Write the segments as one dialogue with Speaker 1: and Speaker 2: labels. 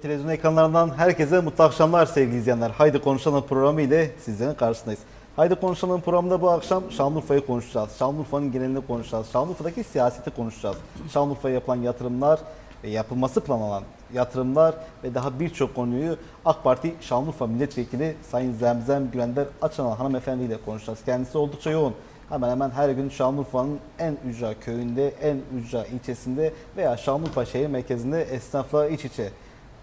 Speaker 1: Medya Televizyon ekranlarından herkese mutlu akşamlar sevgili izleyenler. Haydi Konuşalım programı ile sizlerin karşısındayız. Haydi Konuşalım programında bu akşam Şanlıurfa'yı konuşacağız. Şanlıurfa'nın genelini konuşacağız. Şanlıurfa'daki siyaseti konuşacağız. Şanlıurfa'ya yapılan yatırımlar ve yapılması planlanan yatırımlar ve daha birçok konuyu AK Parti Şanlıurfa Milletvekili Sayın Zemzem Güvender Açanal hanımefendi ile konuşacağız. Kendisi oldukça yoğun. Hemen hemen her gün Şanlıurfa'nın en ücra köyünde, en ücra ilçesinde veya Şanlıurfa şehir merkezinde esnafla iç içe.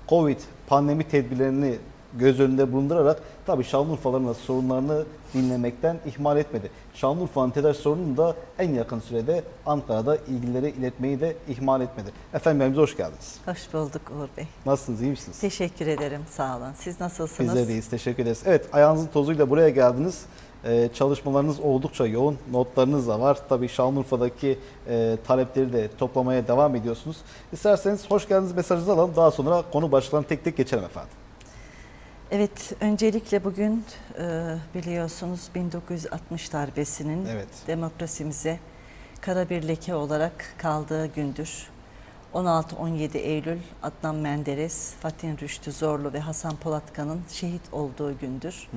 Speaker 1: Covid pandemi tedbirlerini göz önünde bulundurarak tabii Şanlıurfaların da sorunlarını dinlemekten ihmal etmedi. Şanlıurfa'nın tedarik sorununu da en yakın sürede Ankara'da ilgilileri iletmeyi de ihmal etmedi. Efendim yerimize hoş geldiniz.
Speaker 2: Hoş bulduk Uğur Bey.
Speaker 1: Nasılsınız, iyi misiniz?
Speaker 2: Teşekkür ederim, sağ olun. Siz nasılsınız?
Speaker 1: Bizler deyiz, teşekkür ederiz. Evet, ayağınızın tozuyla buraya geldiniz. Ee, çalışmalarınız oldukça yoğun, notlarınız da var. Tabii Şanlıurfa'daki e, talepleri de toplamaya devam ediyorsunuz. İsterseniz hoş geldiniz mesajınızı alalım. Daha sonra konu başlıklarına tek tek geçelim efendim.
Speaker 2: Evet, öncelikle bugün e, biliyorsunuz 1960 darbesinin
Speaker 1: Evet.
Speaker 2: demokrasimize kara bir leke olarak kaldığı gündür. 16-17 Eylül Adnan Menderes, Fatih Rüştü Zorlu ve Hasan Polatkan'ın şehit olduğu gündür.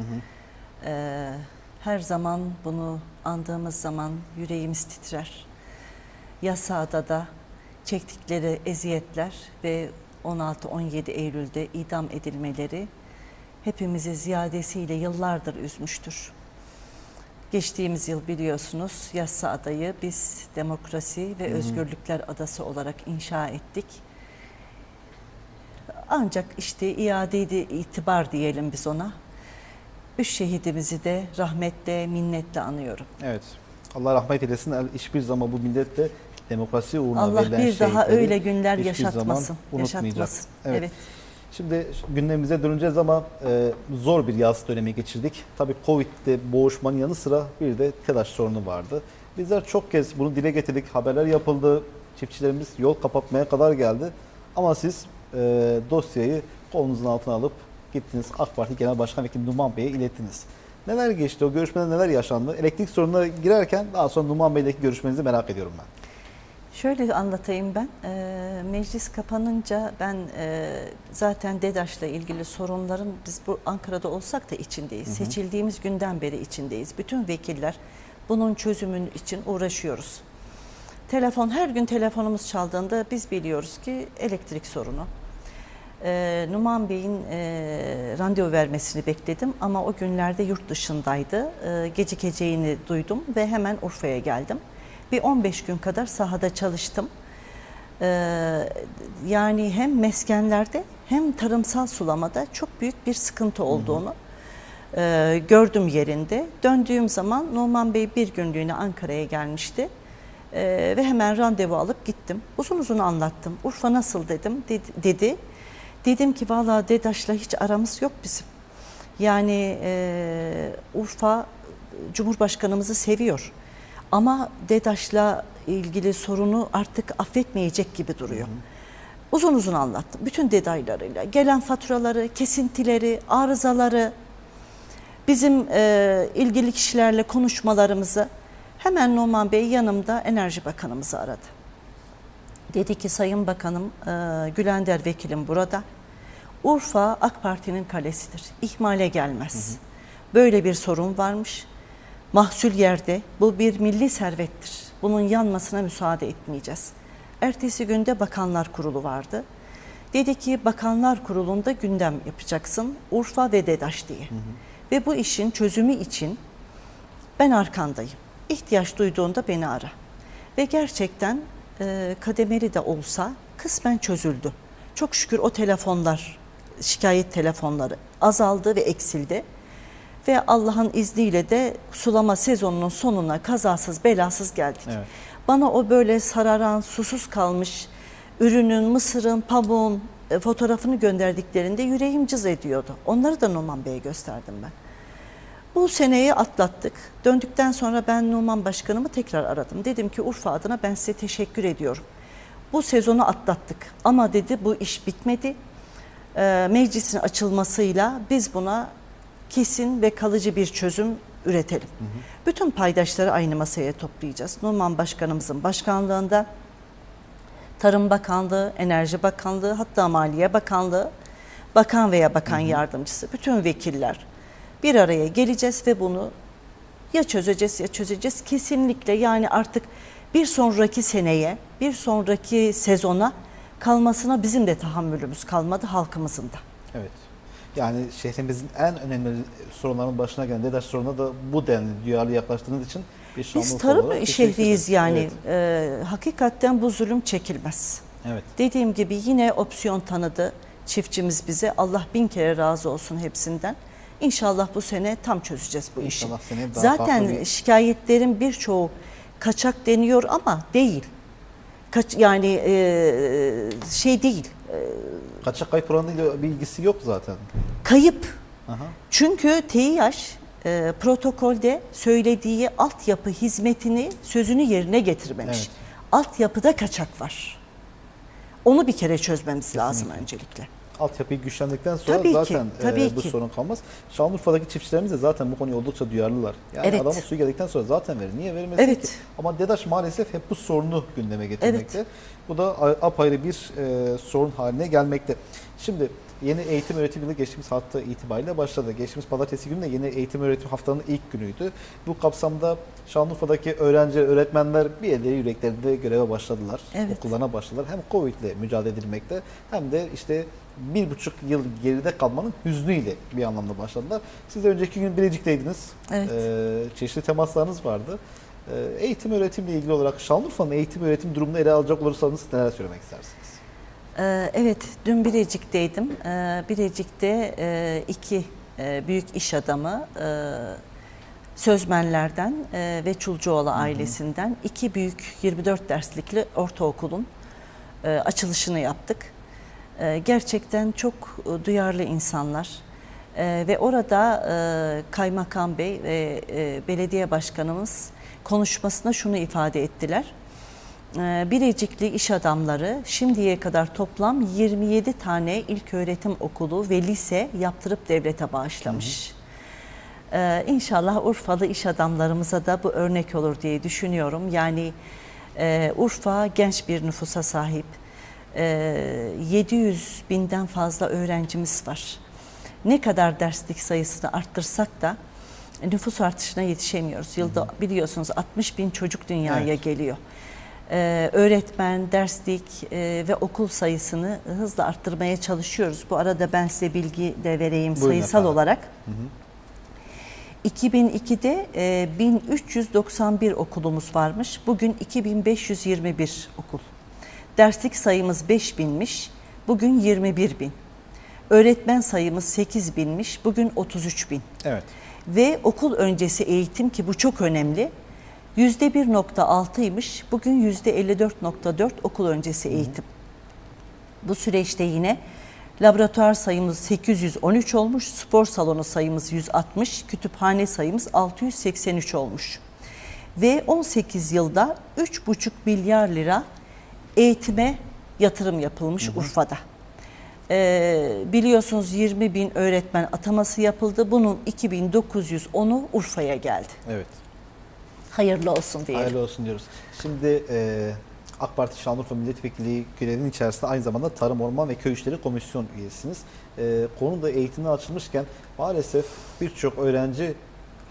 Speaker 2: E, her zaman bunu andığımız zaman yüreğimiz titrer. Yasada da çektikleri eziyetler ve 16-17 Eylül'de idam edilmeleri hepimizi ziyadesiyle yıllardır üzmüştür. Geçtiğimiz yıl biliyorsunuz Yassa adayı biz demokrasi ve özgürlükler adası olarak inşa ettik. Ancak işte iadeydi itibar diyelim biz ona. Üç şehidimizi de rahmetle, minnetle anıyorum.
Speaker 1: Evet. Allah rahmet eylesin. Hiçbir zaman bu milletle demokrasi uğruna
Speaker 2: Allah
Speaker 1: verilen
Speaker 2: bir daha öyle günler yaşatmasın. Yaşatmasın.
Speaker 1: Evet.
Speaker 2: evet.
Speaker 1: Şimdi gündemimize döneceğiz ama e, zor bir yaz dönemi geçirdik. Tabii Covid'de boğuşmanın yanı sıra bir de TEDAŞ sorunu vardı. Bizler çok kez bunu dile getirdik, haberler yapıldı, çiftçilerimiz yol kapatmaya kadar geldi. Ama siz e, dosyayı kolunuzun altına alıp gittiniz AK Parti Genel Başkan Vekili Numan Bey'e ilettiniz. Neler geçti, o görüşmede neler yaşandı? Elektrik sorununa girerken daha sonra Numan Bey'deki görüşmenizi merak ediyorum ben.
Speaker 2: Şöyle anlatayım ben. Ee, meclis kapanınca ben e, zaten DEDAŞ'la ilgili sorunların biz bu Ankara'da olsak da içindeyiz. Seçildiğimiz günden beri içindeyiz. Bütün vekiller bunun çözümün için uğraşıyoruz. Telefon her gün telefonumuz çaldığında biz biliyoruz ki elektrik sorunu. Ee, Numan Bey'in e, randevu vermesini bekledim ama o günlerde yurt dışındaydı. Ee, gecikeceğini duydum ve hemen Urfa'ya geldim. Bir 15 gün kadar sahada çalıştım. Ee, yani hem meskenlerde hem tarımsal sulamada çok büyük bir sıkıntı olduğunu e, gördüm yerinde. Döndüğüm zaman Numan Bey bir günlüğüne Ankara'ya gelmişti. Ee, ve hemen randevu alıp gittim. Uzun uzun anlattım. Urfa nasıl dedim dedi. dedi. Dedim ki vallahi DEDAŞ'la hiç aramız yok bizim. Yani e, Urfa Cumhurbaşkanımızı seviyor. Ama DEDAŞ'la ilgili sorunu artık affetmeyecek gibi duruyor. Uzun uzun anlattım. Bütün detaylarıyla. Gelen faturaları, kesintileri, arızaları, bizim e, ilgili kişilerle konuşmalarımızı hemen Numan Bey yanımda Enerji Bakanımızı aradı. Dedi ki Sayın Bakanım, e, Gülender Vekilim burada. Urfa AK Parti'nin kalesidir. İhmale gelmez. Böyle bir sorun varmış. Mahsul yerde bu bir milli servettir. Bunun yanmasına müsaade etmeyeceğiz. Ertesi günde Bakanlar Kurulu vardı. Dedi ki Bakanlar Kurulu'nda gündem yapacaksın Urfa ve DEDAŞ diye. Ve bu işin çözümü için ben arkandayım. İhtiyaç duyduğunda beni ara. Ve gerçekten e, kademeli de olsa kısmen çözüldü. Çok şükür o telefonlar, şikayet telefonları azaldı ve eksildi. Ve Allah'ın izniyle de sulama sezonunun sonuna kazasız belasız geldik.
Speaker 1: Evet.
Speaker 2: Bana o böyle sararan, susuz kalmış ürünün, mısırın, pamuğun e, fotoğrafını gönderdiklerinde yüreğim cız ediyordu. Onları da Numan Bey'e gösterdim ben. Bu seneyi atlattık. Döndükten sonra ben Numan Başkanımı tekrar aradım. Dedim ki Urfa adına ben size teşekkür ediyorum. Bu sezonu atlattık ama dedi bu iş bitmedi. Ee, meclisin açılmasıyla biz buna kesin ve kalıcı bir çözüm üretelim. Bütün paydaşları aynı masaya toplayacağız. Numan Başkanımızın başkanlığında Tarım Bakanlığı, Enerji Bakanlığı, hatta Maliye Bakanlığı, bakan veya bakan yardımcısı, bütün vekiller bir araya geleceğiz ve bunu ya çözeceğiz ya çözeceğiz. Kesinlikle yani artık bir sonraki seneye, bir sonraki sezona kalmasına bizim de tahammülümüz kalmadı halkımızın da.
Speaker 1: Evet. Yani şehrimizin en önemli sorunların başına gelen DEDAŞ sorununa da bu denli duyarlı yaklaştığınız için bir
Speaker 2: Biz tarım şehriyiz yani.
Speaker 1: Evet.
Speaker 2: Ee, hakikaten bu zulüm çekilmez.
Speaker 1: evet.
Speaker 2: Dediğim gibi yine opsiyon tanıdı çiftçimiz bize. Allah bin kere razı olsun hepsinden. İnşallah bu sene tam çözeceğiz bu işi.
Speaker 1: İnşallah daha
Speaker 2: Zaten
Speaker 1: bir-
Speaker 2: şikayetlerin birçoğu kaçak deniyor ama değil. Kaç yani e, şey değil.
Speaker 1: Kaçak kayıp oranıyla bir ilgisi yok zaten.
Speaker 2: Kayıp.
Speaker 1: Aha.
Speaker 2: Çünkü TİH e, protokolde söylediği altyapı hizmetini sözünü yerine getirmemiş.
Speaker 1: Evet.
Speaker 2: Altyapıda kaçak var. Onu bir kere çözmemiz lazım öncelikle.
Speaker 1: Altyapıyı güçlendikten sonra
Speaker 2: Tabii ki,
Speaker 1: zaten e,
Speaker 2: tabii
Speaker 1: bu
Speaker 2: ki.
Speaker 1: sorun kalmaz. Şanlıurfa'daki çiftçilerimiz de zaten bu konuya oldukça duyarlılar. Yani
Speaker 2: Evet.
Speaker 1: adama suyu geldikten sonra zaten verir. Niye vermesin
Speaker 2: Evet.
Speaker 1: ki? Ama DEDAŞ maalesef hep bu sorunu gündeme getirmekte. Bu da apayrı bir e, sorun haline gelmekte. Şimdi yeni eğitim öğretim yılı geçtiğimiz hafta itibariyle başladı. Geçtiğimiz pazartesi günü de yeni eğitim öğretim haftanın ilk günüydü. Bu kapsamda Şanlıurfa'daki öğrenci, öğretmenler bir elleri yüreklerinde göreve başladılar.
Speaker 2: Evet.
Speaker 1: Okullarına başladılar. Hem Covid ile mücadele edilmekte hem de işte bir buçuk yıl geride kalmanın hüznüyle bir anlamda başladılar. Siz de önceki gün Bilecik'teydiniz.
Speaker 2: Evet.
Speaker 1: Ee, çeşitli temaslarınız vardı. Ee, eğitim öğretimle ilgili olarak Şanlıurfa'nın eğitim öğretim durumunu ele alacak olursanız neler söylemek istersiniz?
Speaker 2: Ee, Evet, dün Bilecik'teydim. Ee, Bilecik'te e, iki e, büyük iş adamı, e, Sözmenlerden e, ve Çulcuoğlu ailesinden iki büyük 24 derslikli ortaokulun e, açılışını yaptık. E, Gerçekten çok e, duyarlı insanlar E, ve orada e, Kaymakam Bey ve e, belediye başkanımız konuşmasında şunu ifade ettiler. Ee, Bilecikli iş adamları şimdiye kadar toplam 27 tane ilköğretim okulu ve lise yaptırıp devlete bağışlamış. Ee, İnşallah Urfalı iş adamlarımıza da bu örnek olur diye düşünüyorum. Yani e, Urfa genç bir nüfusa sahip. E, 700 binden fazla öğrencimiz var. Ne kadar derslik sayısını arttırsak da nüfus artışına yetişemiyoruz. Yılda biliyorsunuz 60 bin çocuk dünyaya
Speaker 1: Evet.
Speaker 2: geliyor. Ee, öğretmen, derslik e, ve okul sayısını hızla arttırmaya çalışıyoruz. Bu arada ben size bilgi de vereyim
Speaker 1: Buyurun
Speaker 2: sayısal
Speaker 1: efendim.
Speaker 2: olarak. 2002'de e, 1391 okulumuz varmış. Bugün 2521 okul. Derslik sayımız 5000'miş. Bugün 21 bin. Öğretmen sayımız 8 binmiş. Bugün 33 bin.
Speaker 1: Evet.
Speaker 2: Ve okul öncesi eğitim ki bu çok önemli. %1.6'ymış. Bugün %54.4 okul öncesi eğitim. Bu süreçte yine laboratuvar sayımız 813 olmuş, spor salonu sayımız 160, kütüphane sayımız 683 olmuş. Ve 18 yılda 3,5 milyar lira eğitime yatırım yapılmış Urfa'da. Ee, biliyorsunuz 20 bin öğretmen ataması yapıldı. Bunun 2910'u Urfa'ya geldi.
Speaker 1: Evet.
Speaker 2: Hayırlı olsun diyelim.
Speaker 1: Hayırlı olsun diyoruz. Şimdi e, AK Parti Şanlıurfa Milletvekili görevinin içerisinde aynı zamanda Tarım, Orman ve Köy İşleri Komisyon üyesiniz. E, konu da eğitimine açılmışken maalesef birçok öğrenci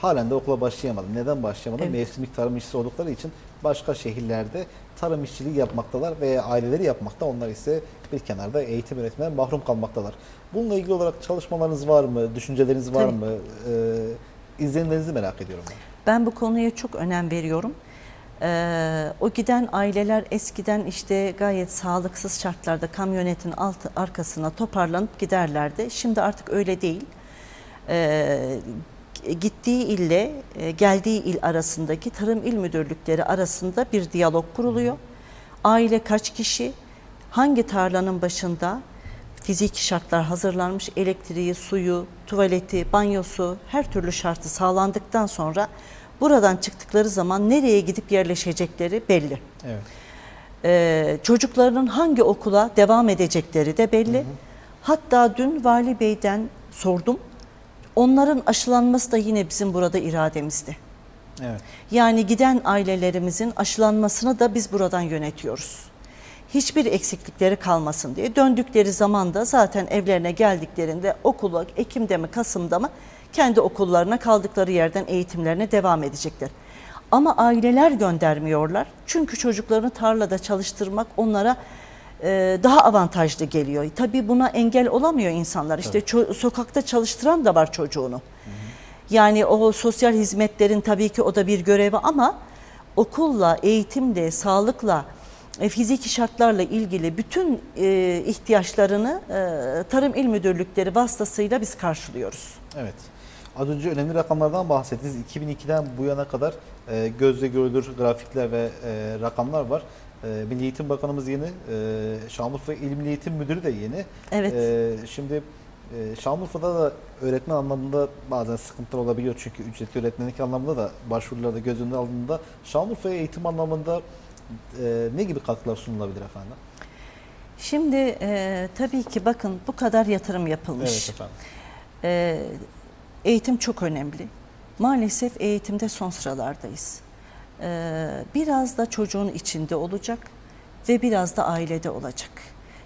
Speaker 1: halen de okula başlayamadı. Neden başlayamadı?
Speaker 2: Evet.
Speaker 1: Mevsimlik tarım işçisi oldukları için başka şehirlerde tarım işçiliği yapmaktalar veya aileleri yapmakta. Onlar ise bir kenarda eğitim öğretimden mahrum kalmaktalar. Bununla ilgili olarak çalışmalarınız var mı? Düşünceleriniz var
Speaker 2: Tabii.
Speaker 1: mı? E, izlenimlerinizi merak ediyorum ben.
Speaker 2: Ben bu konuya çok önem veriyorum. Ee, o giden aileler eskiden işte gayet sağlıksız şartlarda kamyonetin altı, arkasına toparlanıp giderlerdi. Şimdi artık öyle değil. Ee, gittiği ille e, geldiği il arasındaki tarım il müdürlükleri arasında bir diyalog kuruluyor. Aile kaç kişi, hangi tarlanın başında fiziki şartlar hazırlanmış, elektriği, suyu, tuvaleti, banyosu, her türlü şartı sağlandıktan sonra buradan çıktıkları zaman nereye gidip yerleşecekleri belli.
Speaker 1: Evet.
Speaker 2: Ee, çocuklarının hangi okula devam edecekleri de belli. Hatta dün Vali Bey'den sordum. Onların aşılanması da yine bizim burada irademizde.
Speaker 1: Evet.
Speaker 2: Yani giden ailelerimizin aşılanmasını da biz buradan yönetiyoruz. hiçbir eksiklikleri kalmasın diye. Döndükleri zaman da zaten evlerine geldiklerinde okula Ekim'de mi Kasım'da mı kendi okullarına kaldıkları yerden eğitimlerine devam edecekler. Ama aileler göndermiyorlar. Çünkü çocuklarını tarlada çalıştırmak onlara daha avantajlı geliyor. Tabii buna engel olamıyor insanlar. İşte sokakta çalıştıran da var çocuğunu. Yani o sosyal hizmetlerin tabii ki o da bir görevi ama okulla, eğitimle, sağlıkla, e, fiziki şartlarla ilgili bütün e, ihtiyaçlarını e, Tarım İl Müdürlükleri vasıtasıyla biz karşılıyoruz.
Speaker 1: Evet. Az önce önemli rakamlardan bahsettiniz. 2002'den bu yana kadar e, gözle görülür grafikler ve e, rakamlar var. E, Milli Eğitim Bakanımız yeni, e, Şanlıurfa İl Milli Eğitim Müdürü de yeni.
Speaker 2: Evet.
Speaker 1: E, şimdi e, Şanlıurfa'da da öğretmen anlamında bazen sıkıntılar olabiliyor çünkü ücretli öğretmenlik anlamında da başvurularda göz önüne alındığında Şanlıurfa'ya eğitim anlamında e, ne gibi katkılar sunulabilir efendim?
Speaker 2: Şimdi e, tabii ki bakın bu kadar yatırım yapılmış.
Speaker 1: Evet efendim.
Speaker 2: Ee, eğitim çok önemli. Maalesef eğitimde son sıralardayız. Ee, biraz da çocuğun içinde olacak ve biraz da ailede olacak.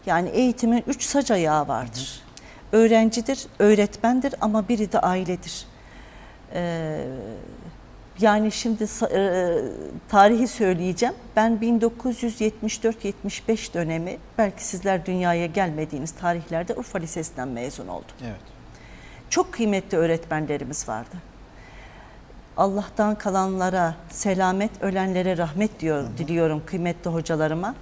Speaker 2: Yani eğitimin üç sac ayağı vardır. Öğrencidir, öğretmendir ama biri de ailedir. Ee, yani şimdi e, tarihi söyleyeceğim. Ben 1974-75 dönemi belki sizler dünyaya gelmediğiniz tarihlerde Urfa Lisesi'nden mezun oldum.
Speaker 1: Evet.
Speaker 2: Çok kıymetli öğretmenlerimiz vardı. Allah'tan kalanlara selamet, ölenlere rahmet diyor, diliyorum kıymetli hocalarıma.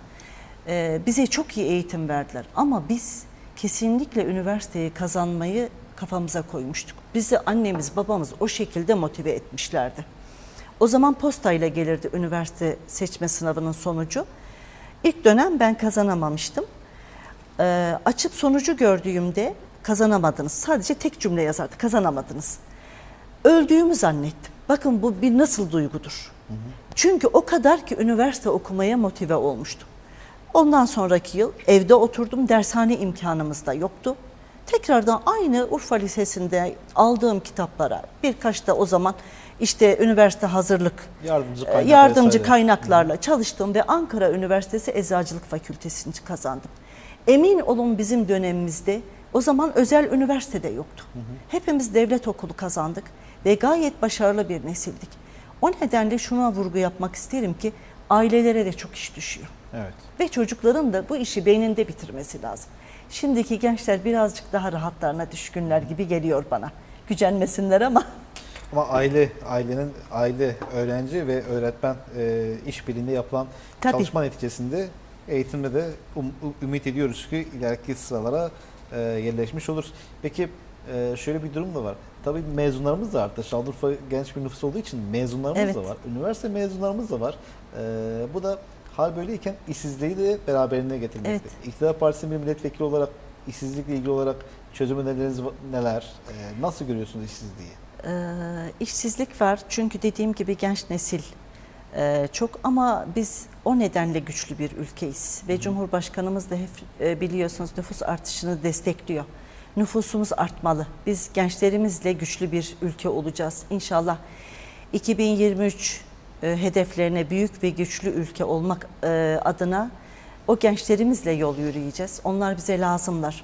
Speaker 2: Ee, bize çok iyi eğitim verdiler ama biz kesinlikle üniversiteyi kazanmayı kafamıza koymuştuk. Bizi annemiz, babamız o şekilde motive etmişlerdi. O zaman postayla gelirdi üniversite seçme sınavının sonucu. İlk dönem ben kazanamamıştım. Ee, açıp sonucu gördüğümde kazanamadınız. Sadece tek cümle yazardı. Kazanamadınız. Öldüğümü zannettim. Bakın bu bir nasıl duygudur. Çünkü o kadar ki üniversite okumaya motive olmuştum. Ondan sonraki yıl evde oturdum. Dershane imkanımız da yoktu. Tekrardan aynı Urfa Lisesi'nde aldığım kitaplara birkaç da o zaman işte üniversite hazırlık
Speaker 1: Yardımcı
Speaker 2: e,
Speaker 1: kaynak
Speaker 2: yardımcı
Speaker 1: vesaire.
Speaker 2: kaynaklarla çalıştım ve Ankara Üniversitesi Eczacılık Fakültesini kazandım. Emin olun bizim dönemimizde o zaman özel üniversitede yoktu. Hepimiz devlet okulu kazandık ve gayet başarılı bir nesildik. O nedenle şuna vurgu yapmak isterim ki ailelere de çok iş düşüyor.
Speaker 1: Evet.
Speaker 2: Ve çocukların da bu işi beyninde bitirmesi lazım. Şimdiki gençler birazcık daha rahatlarına düşkünler gibi geliyor bana. Gücenmesinler ama
Speaker 1: Ama aile, ailenin aile, öğrenci ve öğretmen e, işbirliğinde yapılan
Speaker 2: Tabii.
Speaker 1: çalışma neticesinde eğitimde de um- ümit ediyoruz ki ileriki sıralara e, yerleşmiş oluruz. Peki e, şöyle bir durum da var. Tabii mezunlarımız da arttı. Şanlıurfa genç bir nüfus olduğu için mezunlarımız
Speaker 2: Evet.
Speaker 1: da var. Üniversite mezunlarımız da var. E, bu da hal böyleyken işsizliği de beraberinde getirmekte.
Speaker 2: Evet.
Speaker 1: İktidar Partisi'nin bir milletvekili olarak işsizlikle ilgili olarak çözüm önerileriniz neler? E, nasıl görüyorsunuz işsizliği?
Speaker 2: Ee, işsizlik var çünkü dediğim gibi genç nesil e, çok ama biz o nedenle güçlü bir ülkeyiz ve Cumhurbaşkanımız da hep e, biliyorsunuz nüfus artışını destekliyor. Nüfusumuz artmalı. Biz gençlerimizle güçlü bir ülke olacağız. İnşallah 2023 e, hedeflerine büyük ve güçlü ülke olmak e, adına o gençlerimizle yol yürüyeceğiz. Onlar bize lazımlar.